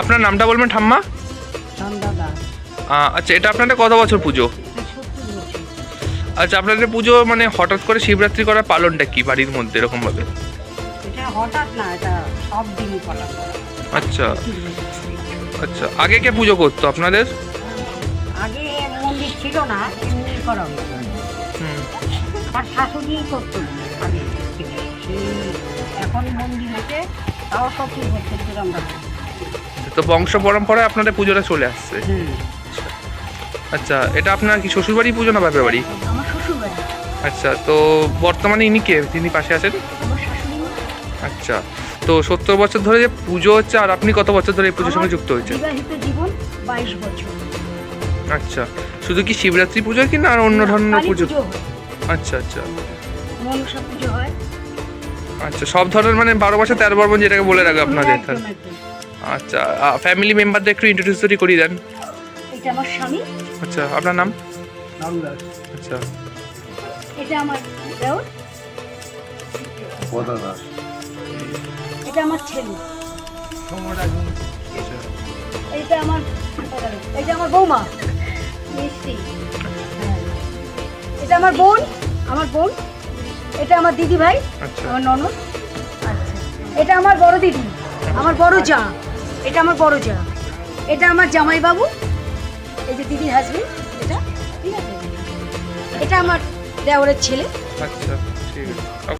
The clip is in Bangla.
আপনার নামটা বলবেন ঠাম্মা? আচ্ছা এটা আপনাদের কত বছর পুজো? আচ্ছা আপনাদের পুজো মানে হঠাৎ করে শিবরাত্রি করার পালনটা কি বাড়ির মধ্যে এরকম ভাবে আচ্ছা। আচ্ছা আগে কে পুজো করতো আপনাদের? ছিল না এমনি করা হতো হুম। আর শাশুড়ি করতো। আগে এখন মন্দির হচ্ছে তাও সত্যি ধরে আমরা তো বংশ পরম্পরায় আপনাদের পুজোটা চলে আসছে। আচ্ছা এটা আপনার কি শ্বশুরবাড়ি পুজো না বাপের বাড়ি? আচ্ছা তো বর্তমানে ইনি কে? তিনি পাশে আছেন? আচ্ছা তো সত্তর বছর ধরে যে পুজো হচ্ছে আর আপনি কত বছর ধরে এই পুজোর সঙ্গে যুক্ত হয়েছেন? জীবন বাইশ বছর। আচ্ছা শুধু কি শিবরাত্রি পুজো কি না আর অন্য ধরনের পুজো? আচ্ছা আচ্ছা। মনসা পুজো হয়। আচ্ছা সব ধরনের মানে বারো মাসে তেরো পার্বণ যেটাকে বলে রাখে আপনাদের। আচ্ছা ফ্যামিলি মেম্বারদের একটু ইন্ট্রোডিউস করিয়ে দেন। এটা আমার স্বামী। আচ্ছা আপনার নাম? আচ্ছা। এটা আমার দেওর। এটা আমার ছেলে। এটা আমার এটা আমার বৌমা। মিষ্টি। এটা আমার বোন আমার বোন। এটা আমার দিদি ভাই আচ্ছা। আমার ননদ। আচ্ছা। এটা আমার বড় দিদি আমার বড় যা এটা আমার বড় যা এটা আমার জামাই বাবু এই যে দিদির হাজবেন্ড এটা। ঠিক আছে? এটা আমার দেওরের ছেলে। আচ্ছা ঠিক আছে।